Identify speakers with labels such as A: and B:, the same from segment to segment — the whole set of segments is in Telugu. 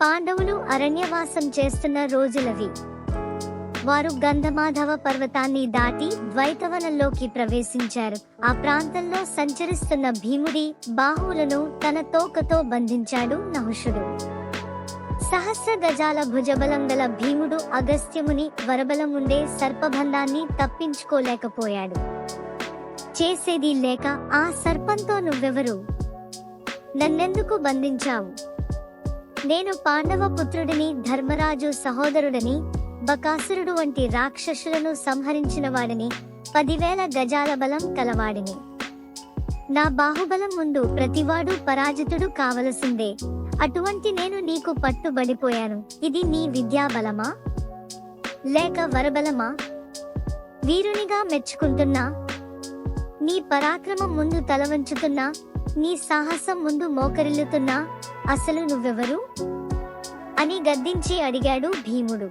A: పాండవులు అరణ్యవాసం చేస్తున్న రోజులవి. వారు గంధమాధవ పర్వతాన్ని దాటి ద్వైతవనంలోకి ప్రవేశించారు. ఆ ప్రాంతంలో సంచరిస్తున్న భీముడి బాహువులను తన తోకతో బంధించాడు నహుషుడు. సహస్ర గజాల భుజబలం గల భీముడు అగస్త్యముని వరబలం ఉండే సర్పబంధాన్ని తప్పించుకోలేకపోయాడు. చేసేది లేక ఆ సర్పంతో నువ్వెవరు? నన్నెందుకు బంధించావు? నేను పాండవ పుత్రుడిని ధర్మరాజు సహోదరుడని బకాసురుడు వంటి రాక్షసులను సంహరించిన వాడిని పదివేల గజాల బలం కలవాడిని. నా బాహుబలం ముందు ప్రతివాడు పరాజితుడు కావలసిందే. అటువంటి నేను నీకు పట్టుబడిపోయాను. ఇది నీ విద్యాబలమా? లేక వరబలమా? వీరునిగా మెచ్చుకుంటున్నా? నీ పరాక్రమం ముందు తలవంచుతున్నా? నీ సాహసం ముందు మోకరిల్లుతున్నా అసలు నువ్వెవరు? అని గద్దించి అడిగాడు భీముడు.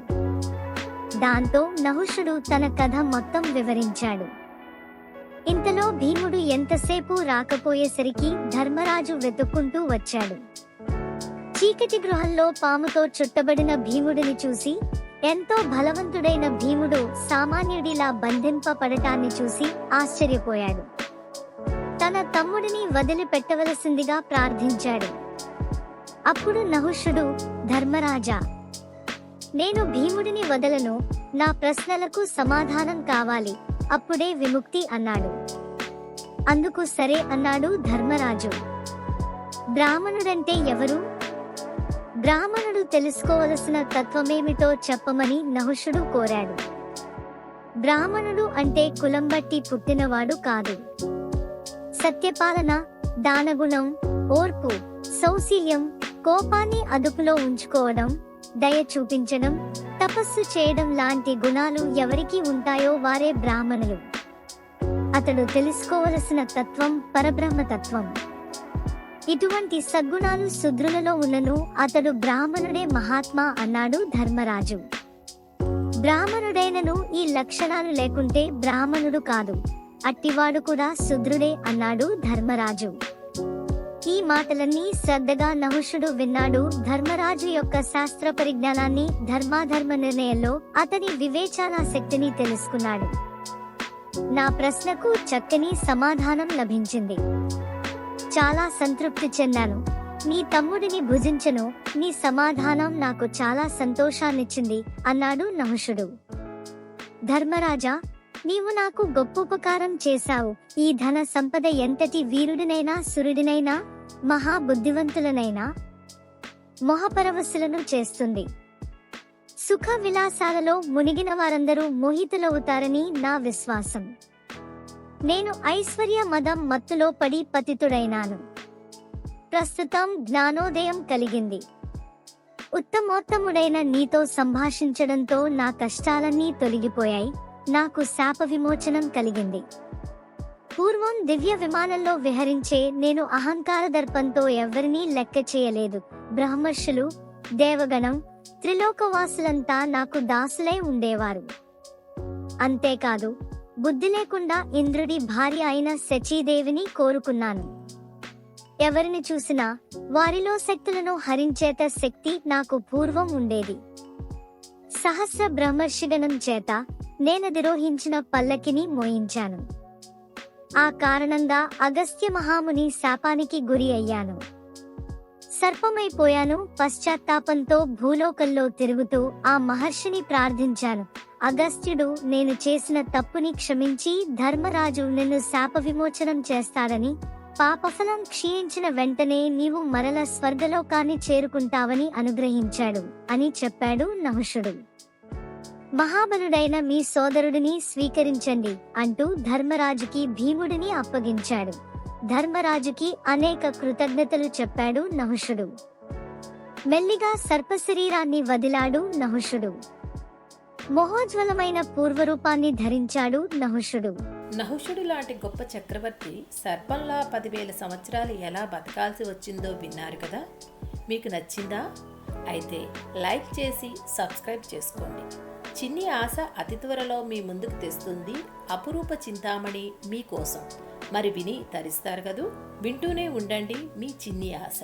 A: దాంతో నహుషుడు తన కథ మొత్తం వివరించాడు. ఇంతలో భీముడు ఎంతసేపు రాకపోయేసరికి ధర్మరాజు వెతుక్కుంటూ వచ్చాడు. చీకటి గృహంలో పాముతో చుట్టబడిన భీముడిని చూసి ఎంతో బలవంతుడైన భీముడు సామాన్యుడిలా బంధింపబడటాన్ని చూసి ఆశ్చర్యపోయాడు. తన తమ్ముడిని వదిలిపెట్టవలసిందిగా ప్రార్థించాడు. అప్పుడు నహుషుడు ధర్మరాజా నేను భీముడిని వదలను నా ప్రశ్నలకు సమాధానం కావాలి అప్పుడే విముక్తి అన్నాడు. అందుకు సరే అన్నాడు ధర్మరాజు. బ్రాహ్మణుడంటే ఎవరు? బ్రాహ్మణుడు తెలుసుకోవలసిన తత్వమేమిటో చెప్పమని నహుషుడు కోరాడు. బ్రాహ్మణుడు అంటే కులం బట్టి పుట్టినవాడు కాదు. సత్యపాలన దానగుణం ఓర్పు సౌశీల్యం కోపాన్ని అదుపులో ఉంచుకోవడం దయ చూపించడం తపస్సు చేయడం లాంటి గుణాలు ఎవరికి ఉంటాయో వారే బ్రాహ్మణులు. అతడు తెలుసుకోవలసిన తత్వం పరబ్రహ్మ తత్వం. ఇటువంటి సద్గుణాలు శుద్రులలో ఉన్నను అతడు బ్రాహ్మణుడే మహాత్మా అన్నాడు ధర్మరాజు. బ్రాహ్మణుడైనను ఈ లక్షణాలు లేకుంటే బ్రాహ్మణుడు కాదు. అట్టివాడు కూడా శుద్రుడే అన్నాడు ధర్మరాజు. ఈ మాటలన్నీ శ్రద్ధగా నహుషుడు విన్నాడు. ధర్మరాజు యొక్క శాస్త్ర పరిజ్ఞానాన్ని ధర్మాధర్మ నిర్ణయంలో అతని వివేచనా శక్తిని తెలుసుకున్నాడు. నా ప్రశ్నకు చక్కని సమాధానం లభించింది. చాలా సంతృప్తి చెందాను. నీ తమ్ముడిని భుజించను. నీ సమాధానం నాకు చాలా సంతోషాన్నిచ్చింది అన్నాడు నహుషుడు. ధర్మరాజా నీవు నాకు గొప్పోపకారం చేశావు. ఈ ధన సంపద ఎంతటి వీరుడినైనా సురుడినైనా మహాబుద్ధివంతులనైనా మొహపరవశులను చేస్తుంది. సుఖ విలాసాలలో మునిగిన వారందరూ మోహితులవుతారని నా విశ్వాసం. నేను ఐశ్వర్య మదం మత్తులో పడి పతితుడైనాను. ప్రస్తుతం జ్ఞానోదయం కలిగింది. ఉత్తమోత్తముడైన నీతో సంభాషించడంతో నా కష్టాలన్నీ తొలగిపోయాయి. నాకు శాప విమోచనం కలిగింది. పూర్వం దివ్య విమానంలో విహరించే నేను అహంకార దర్పంతో ఎవరినీ లెక్క చేయలేదు. బ్రహ్మర్షులు దేవగణం త్రిలోకవాసులంతా నాకు దాసులై ఉండేవారు. అంతేకాదు బుద్ధి లేకుండా ఇంద్రుడి భార్య అయిన శచీదేవిని కోరుకున్నాను. ఎవరిని చూసినా వారిలో శక్తులను హరించేత శక్తి నాకు పూర్వం ఉండేది. సహస్ర బ్రహ్మర్షిగణం చేత నేనధిరోహించిన పల్లకిని మోయించాను. ఆ కారణంగా అగస్త్య మహాముని శాపానికి గురి అయ్యాను. సర్పమైపోయాను పశ్చాత్తాపంతో భూలోకంలో తిరుగుతూ ఆ మహర్షిని ప్రార్థించాను. అగస్త్యుడు నేను చేసిన తప్పుని క్షమించి ధర్మరాజు నిన్ను శాప విమోచనం చేస్తాడని పాపఫలం క్షీణించిన వెంటనే నీవు మరల స్వర్గలోకాన్ని చేరుకుంటావని అనుగ్రహించాడు అని చెప్పాడు నహుషుడు. మహాబలుడైన మీ సోదరుడిని స్వీకరించండి అంటూ ధర్మరాజుకి భీముడిని అప్పగించాడు. ధర్మరాజుకి అనేక కృతజ్ఞతలు చెప్పాడు నహుషుడు. మెల్లిగా సర్పశరీరాన్ని వదిలాడు నహుషుడు. మహోజ్వలమైన పూర్వరూపాన్ని ధరించాడు నహుషుడు.
B: నహుషుడు లాంటి గొప్ప చక్రవర్తి సర్పంలా పదివేల సంవత్సరాలు ఎలా బతకాల్సి వచ్చిందో విన్నారు కదా? మీకు నచ్చిందా? అయితే లైక్ చేసి సబ్స్క్రైబ్ చేసుకోండి. చిన్ని ఆశ అతి త్వరలో మీ ముందుకు తెస్తుంది. అపురూప చింతామణి మీకోసం. మరి విని తరిస్తారు కదూ? వింటూనే ఉండండి మీ చిన్ని ఆశ.